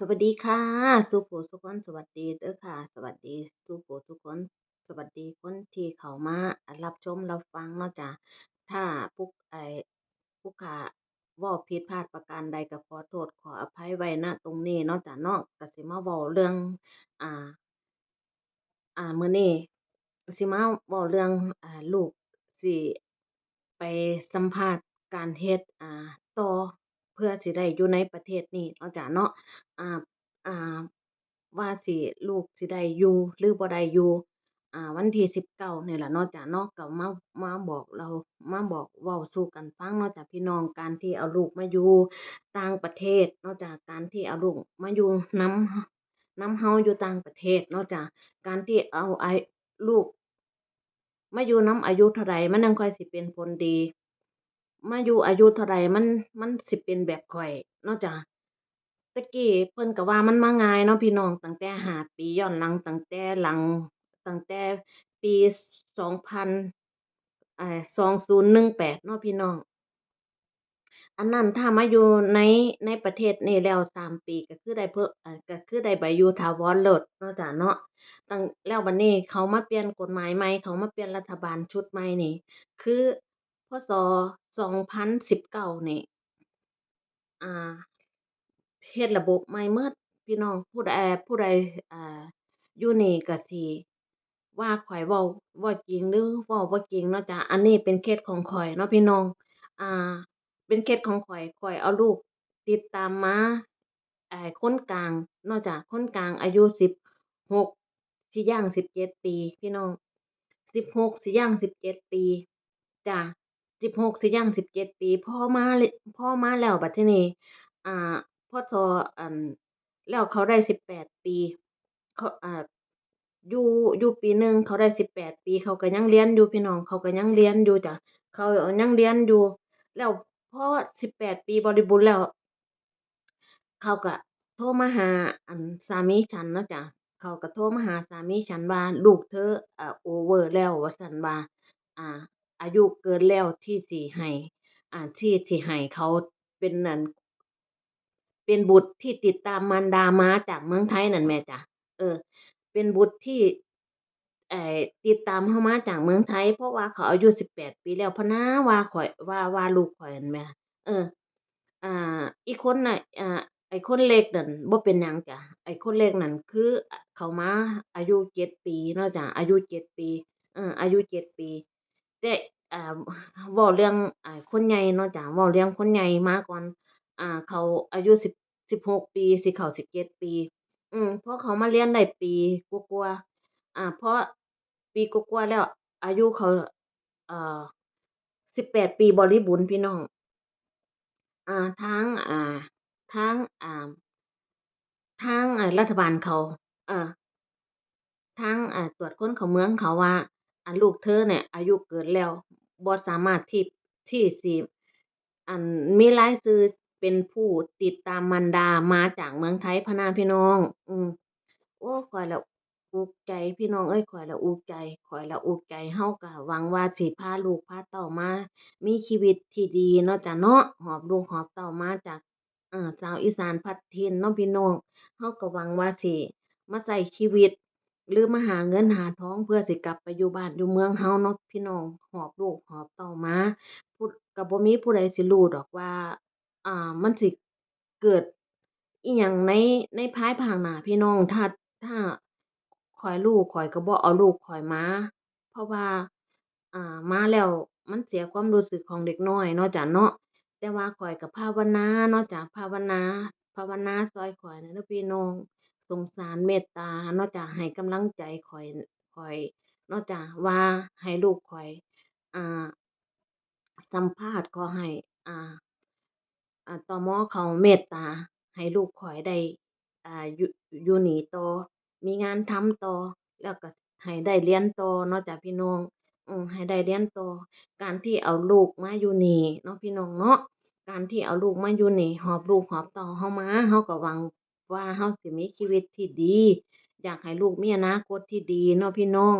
สวัสดีค่ะสุผู้สุคนสวัสดีเด้อค่ะ สวัสดีสุผู้ทุกคน สวัสดีคนที่เข้ามารับชมรับฟังเนาะจ้ะถ้าผู้ไอ้ผู้ขาว้าผิดพลาดประการใดก็ขอโทษขออภัยไว้ณตรงนี้เนาะจ้ะเนาะก็สิมาเว้าเรื่อง อ่า อ่ามื้อนี้สิมาเว้าเรื่องอ่าลูกสิไปสัมภาษณ์การเฮ็ดอ่าต่อ เพื่อสิได้อยู่ในประเทศนี้เนาะจ้ะเนาะ อ่า อ่า ว่าสิลูกสิได้อยู่หรือบ่ได้อยู่ อ่า วันที่19นี่ล่ะเนาะจ้ะเนาะ ก็มา มาบอกเรา มาบอกเว้าสู่กันฟังเนาะจ้ะพี่น้อง การที่เอาลูกมาอยู่ต่างประเทศเนาะจ้ะ การที่เอาลูกมาอยู่นำ นำเราอยู่ต่างประเทศเนาะจ้ะ การที่เอาไอ้ ลูกมาอยู่นำอายุเท่าใดมันจั่งค่อยสิเป็นผลดี มาอยู่อายุเท่าใดมันมันสิเป็นแบบข้อยนาะจ้ะแต่กี้เพิ่นก็ว่ามันมาง่ายเนาะพี่น้องตั้งแต่ห้าปีย้อนหลังตั้งแต่หลังตั้งแต่ปีสองพันอ่า2018เนาะพี่น้อง อันนั้นถ้ามาอยู่ในในประเทศนี้แล้วสามปีก็คือได้เพิ่มอ่าก็คือได้ใบอยู่ถาวรโลดเนาะจ้ะเนาะตั้งแล้วบัดนี้เขามาเปลี่ยนกฎหมายใหม่เขามาเปลี่ยนรัฐบาลชุดใหม่นี่ คือพศ 2019นี่ อ่าเฮ็ดระบบใหม่หมดพี่น้องผู้ใดผู้ใดอ่าอยู่นี่ก็สิว่าข้อยเว้าว้าจริงหรือเว้าบ่จริงเนาะจ้ะอันนี้เป็นเคสของข้อยเนาะพี่น้อง อ่า เป็นเคสของข้อยข้อยเอาลูกติดตามมาไอ้คนกลางนาะจ้ะคนกลางอายุสิบหกสิย่างสิบเจ็ดปี พี่น้องสิบหกสิย่างสิบเจ็ดปีจ้ะ สิบหกสิย่างสิบเจ็ดปีพ่อมาเลยพอมาแล้วบัดทีนี้อ่าพศอันแล้วเขาได้สิบแปดปี เขาอ่าอยู่อยู่ปีหนึ่งเขาได้สิบแปดปี เขาก็ยังเรียนอยู่พี่น้องเขาก็ยังเรียนอยู่จ้ะเขายังเรียนอยู่ แล้วพอสิบแปดปีบริบูรณ์แล้ว เขาก็โทรมาหาอันสามีฉันนะจ้ะเขาก็โทรมาหาสามีฉันว่าลูกเธออ่าโอเวอร์แล้วว่าซั่นว่าอ่า อายุเกินแล้วที่สิให้อ่าที่สิให้เขาเป็นนั่นเป็นบุตรที่ติดตามมารดามาจากเมืองไทยนั่นแหมจ้ะเออ เป็นบุตรที่เอ่อติดตามเรามาจากเมืองไทย เพราะว่าเขาอายุสิบแปดปีแล้วพะนะว่าข้อยว่าว่าลูกข้อยนั่นแหมเออ อ่า อีกคนน่ะอ่าไอ้คนเล็กนั่นบ่เป็นหยังจ้ะไอ้คนเล็กนั่นคือ เขามาอายุเจ็ดปีเนาะจ้ะอายุเจ็ดปีเอออายุเจ็ดปี แต่อ่าเว้าเรื่อง อ่า คนใหญ่เนาะจ้ะ เว้าเรื่องคนใหญ่มาก่อน อ่า เขาอายุสิบ สิบหกปี สิเข้าสิบเจ็ดปี อืมพอเขามาเรียนได้ปีกว่าๆอ่า พอปีกว่าๆแล้ว อายุเขา อ่อสิบแปดปีบริบูรณ์พี่น้อง อ่า ทาง อ่า ทาง อ่า ทาง อ่า รัฐบาลเขา เอ่อทาง อ่า ตรวจคนเข้าเมืองเขาว่า อ่าลูกเธอเนี่ย อายุเกินแล้วบ่สามารถที่ที่สิอันมีรายชื่อเป็นผู้ติดตามมารดามาจากเมืองไทยพะนะพี่น้อง อืมโอ้ ข้อยละอุกใจพี่น้องเอ้ย ข้อยละอุกใจ ข้อยละอุกใจเราก็หวังว่าสิพาลูกพาเต้ามามีชีวิตที่ดีเนาะจ้ะเนาะ หอบลูกหอบเต้ามาจาก เอ่อชาวอีสานพัดถิ่นเนาะพี่น้องเราก็หวังว่าสิมาใช้ชีวิต หรือมาหาเงินหาทองเพื่อสิกลับไปอยู่บ้านอยู่เมืองเราเนาะพี่น้อง หอบลูกหอบเต้ามา ผู้ก็บ่มีผู้ใดสิรู้ดอกว่า อ่า มันสิเกิดอิหยังใน ในภายภาคหน้าพี่น้อง ถ้า ถ้าข้อยรู้ข้อยก็บ่เอาลูกข้อยมา เพราะว่า อ่า มาแล้วมันเสียความรู้สึกของเด็กน้อยเนาะจ้ะเนาะ แต่ว่าข้อยก็ภาวนาเนาะจ้ะ ภาวนา ภาวนาช่วยข้อยนั่นเด้อพี่น้อง สงสารเมตตานาะจ้ะให้กำลังใจข้อยข้อยนาะจ้ะว่าให้ลูกข้อย อ่า สัมภาษณ์ขอให้ อ่า อ่าตม.เขาเมตตา ให้ลูกข้อยได้ อ่าอยู่อยู่นี่ต่อมีงานทำต่อแล้วก็ให้ได้เรียนต่อเนาะจ้ะพี่น้องอือให้ได้เรียนต่อการที่เอาลูกมาอยู่นี่เนาะพี่น้องเนาะการที่เอาลูกมาอยู่นี่หอบลูกหอบต้าเรามาเราก็หวัง ว่าเราสิมีชีวิตที่ดี อยากให้ลูกมีอนาคตที่ดีเนาะพี่น้อง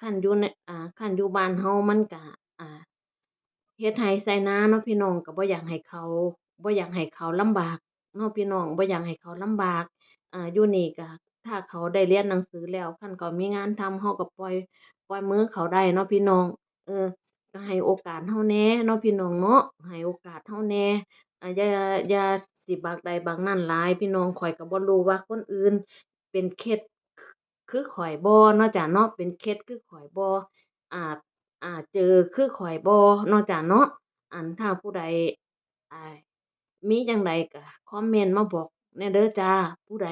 คันอยู่ใน อ่า คันอยู่บ้านเรามันก็อ่า เฮ็ดไร่ไถนาเนาะพี่น้องก็บ่อยากให้เขา บ่อยากให้เขาลำบากเนาะพี่น้อง บ่อยากให้เขาลำบาก อ่า อยู่นี่ก็ถ้าเขาได้เรียนหนังสือแล้ว คันเขามีงานทำเราก็ปล่อย ปล่อยมือเขาได้เนาะพี่น้อง เออให้โอกาสเราแหน่เนาะพี่น้องเนาะ ให้โอกาสเราแหน่ อ่า อย่า อย่า สิบักใดบักนั้นหลาย พี่น้องข้อยก็บ่รู้ว่าคนอื่นเป็นเคสคือข้อยบ่เนาะจ้ะเนาะ เป็นเคสคือข้อยบ่อาจอาจเจอคือข้อยบ่เนาะจ้ะเนาะ อั่น ถ้าผู้ใด อ่า มีจั่งใดก็คอมเมนต์มาบอกแหน่เด้อจ้า ผู้ใด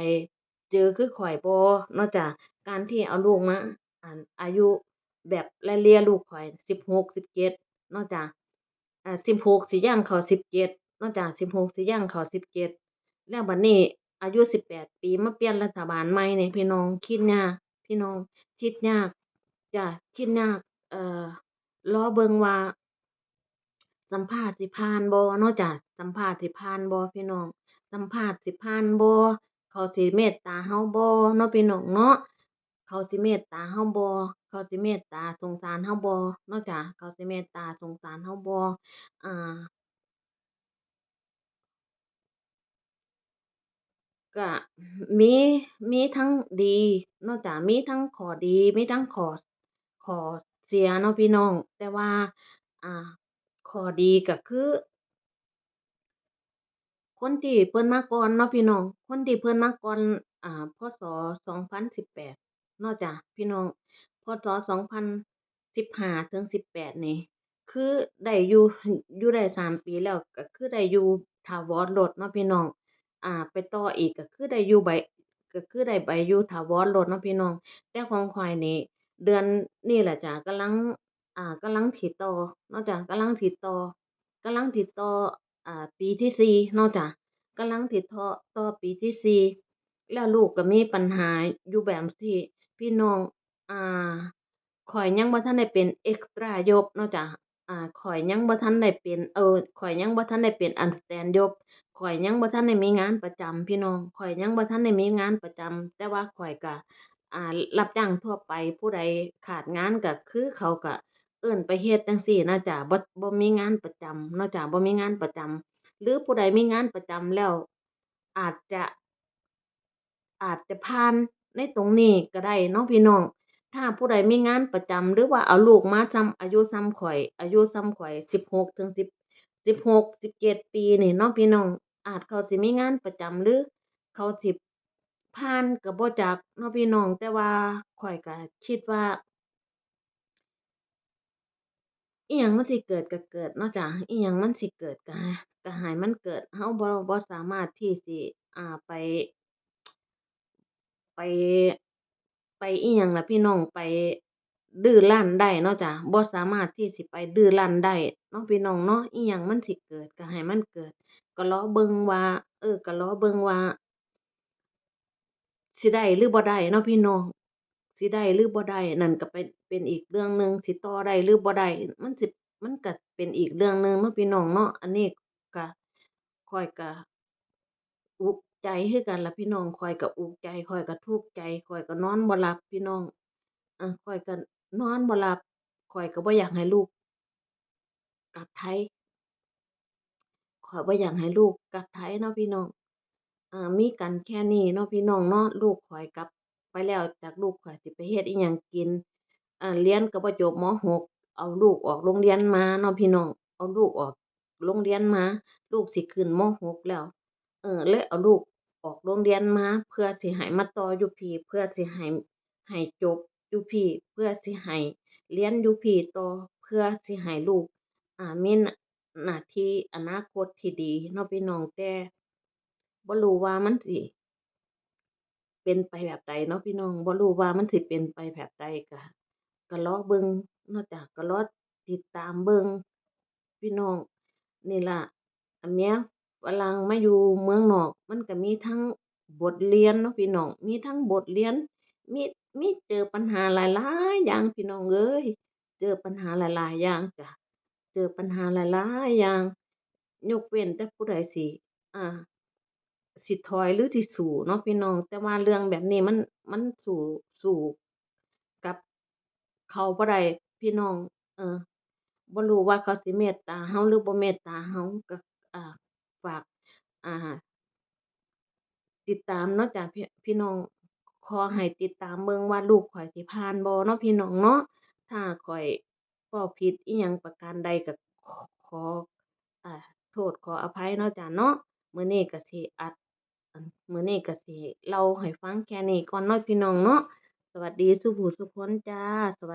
เจอคือข้อยบ่เนาะจ้ะ การที่เอาลูกมา อั่น อายุแบบไล่เลี่ยลูกข้อยสิบหกสิบเจ็ดเนาะจ้ะ อ่า สิบหกสิย่างเข้าสิบเจ็ด นาะจ้ะสิบหกสิย่างเขาสิบเจ็ดแล้วบัดนี้อายุสิบแปดปีมาเปลี่ยนรัฐบาลใหม่นี่พี่น้องคิดยากพี่น้องคิดยากจ้ะคิดยากเอ่อรอเบิงว่า สัมภาษณ์สิผ่านบ่เนาะจ้ะสัมภาษณ์สิผ่านบ่พี่น้อง สัมภาษณ์สิผ่านบ่เขาสิเมตตาเราบ่เนาะพี่น้องเนาะเขาสิเมตตาเราบ่เขาสิเมตตาสงสารเราบ่เนาะจ้ะเขาสิเมตตาสงสารเราบ่อ่า ก็มี มีทั้งดี เนาะจ้ะ มีทั้งข้อดี มีทั้งข้อ ข้อเสียเนาะพี่น้อง แต่ว่า อ่า ข้อดีก็คือ คนที่เพิ่นมาก่อนเนาะพี่น้อง คนที่เพิ่นมาก่อน อ่า พ.ศ.สองพันสิบแปด เนาะจ้ะพี่น้อง พ.ศ.สองพันสิบห้าถึงสิบแปดนี่ คือได้อยู่ อยู่ได้สามปีแล้ว ก็คือได้อยู่ถาวรโลดเนาะพี่น้อง อ่า ไปต่ออีกก็คือได้อยู่ใบ ก็คือได้ใบอยู่ถาวรโลดเนาะพี่น้อง แต่ของข้อยนี่ เดือนนี้แหละจ้ะ กำลัง อ่า กำลังสิต่อเนาะจ้ะ กำลังสิต่อ กำลังสิต่อ อ่า ปีที่สี่เนาะจ้ะ กำลังสิเทาะต่อปีที่สี่ แล้วลูกก็มีปัญหาอยู่แบบซี้พี่น้อง อ่า ข้อยยังบ่ทันได้เป็นเอกซ์ตรายกเนาะจ้ะ อ่า ข้อยยังบ่ทันได้เป็น เอ่อ ข้อยยังบ่ทันได้เป็นอัสแตนยก ข้อยยังบ่ทันได้มีงานประจำพี่น้อง ข้อยยังบ่ทันได้มีงานประจำ แต่ว่าข้อยก็ อ่า รับจ้างทั่วไป ผู้ใดขาดงานก็คือเขาก็เอิ้นไปเฮ็ดจั่งซี้นะจ้ะบ่ บ่มีงานประจำเนาะจ้ะบ่มีงานประจำ หรือผู้ใดมีงานประจำแล้ว อาจจะ อาจจะผ่านในตรงนี้ก็ได้เนาะพี่น้อง ถ้าผู้ใดมีงานประจำ หรือว่าเอาลูกมาส่ำอายุส่ำข้อย อายุส่ำข้อยสิบหกถึงสิบ สิบหกสิบเจ็ดปีนี่เนาะพี่น้อง อาจเขาสิมีงานประจำหรือ เขาสิผ่านก็บ่จักเนาะพี่น้อง แต่ว่าข้อยก็คิดว่าอิหยังมันสิเกิดก็เกิดเนาะจ้ะอิหยังมันสิเกิดก็ก็ให้มันเกิดเราบ่บ่สามารถที่สิอ่าไป ไป ไปอิหยังล่ะพี่น้องไป ดื้อรั้นได้เนาะจ้ะบ่สามารถที่สิไปดื้อรั้นได้เนาะพี่น้องเนาะ อิหยังมันสิเกิดก็ให้มันเกิด ก็รอเบิ่งว่า เออ ก็รอเบิ่งว่าสิได้หรือบ่ได้เนาะพี่น้องสิได้หรือบ่ได้นั่นก็เป็นเป็นอีกเรื่องหนึ่งสิต่อได้หรือบ่ได้มันสิมันก็เป็นอีกเรื่องหนึ่งเนาะพี่น้องเนาะอันนี้ก็ข้อยก็อุกใจคือกันละพี่น้องข้อยก็อุกใจข้อยก็ทุกข์ใจข้อยก็นอนบ่หลับพี่น้องออข้อยก็ นอนบ่หลับ ข้อยก็บ่อยากให้ลูกกลับไทย ข้อยบ่อยากให้ลูกกลับไทยเนาะพี่น้อง เอ่อมีกันแค่นี้เนาะพี่น้องเนาะ ลูกข้อยกลับไปแล้วจากลูกข้อยสิไปเฮ็ดอิหยังกินอ่าเรียนก็บ่จบ ม.หก เอาลูกออกโรงเรียนมาเนาะพี่น้อง เอาลูกออกโรงเรียนมา ลูกสิขึ้น ม.หก แล้ว เออเลยเอาลูกออกโรงเรียนมา เพื่อสิให้มาต่ออยู่พี่ เพื่อสิให้ ให้จบ อยู่พี่เพื่อสิให้เรียนอยู่พี่ต่อเพื่อสิให้ลูกอ่ามีหน้าหน้าที่อนาคตที่ดีเนาะพี่น้องแต่บ่รู้ว่ามันสิเป็นไปแบบใดเนาะพี่น้องบ่รู้ว่ามันสิเป็นไปแบบใดก็ก็รอเบิ่งนาะจ้ะก็รอติดตามเบิ่งพี่น้องนี่ล่ะอันเนี้ยฝรั่งมาอยู่เมืองนอก มันก็มีทั้งบทเรียนเนาะพี่น้องมีทั้งบทเรียนมี มีเจอปัญหาหลายๆอย่างพี่น้องเอ้ย เจอปัญหาหลายๆอย่างจ้ะ เจอปัญหาหลายๆอย่าง ยกเว้นแต่ผู้ใดสิ อ่า สิถอยหรือสิสู้เนาะพี่น้อง แต่ว่าเรื่องแบบนี้มันมันสู้สู้กับเขาบ่ได้พี่น้อง เออบ่รู้ว่าเขาสิเมตตาเราหรือบ่เมตตาเราก็อ่าฝาก อ่า ติดตามเนาะจ้ะพี่พี่น้อง ขอให้ติดตามเบิ่งว่าลูกข้อยสิผ่านบ่เนาะพี่น้องเนาะ ถ้าข้อยเว้าผิดอิหยังประการใดก็ขอ อ่า โทษขออภัยเนาะจ้ะเนาะ มื้อนี้ก็สิอัด อั่น มื้อนี้ก็สิเล่าให้ฟังแค่นี้ก่อนเนาะพี่น้องเนาะ สวัสดีซุผู้ซุคนจ้า สวัส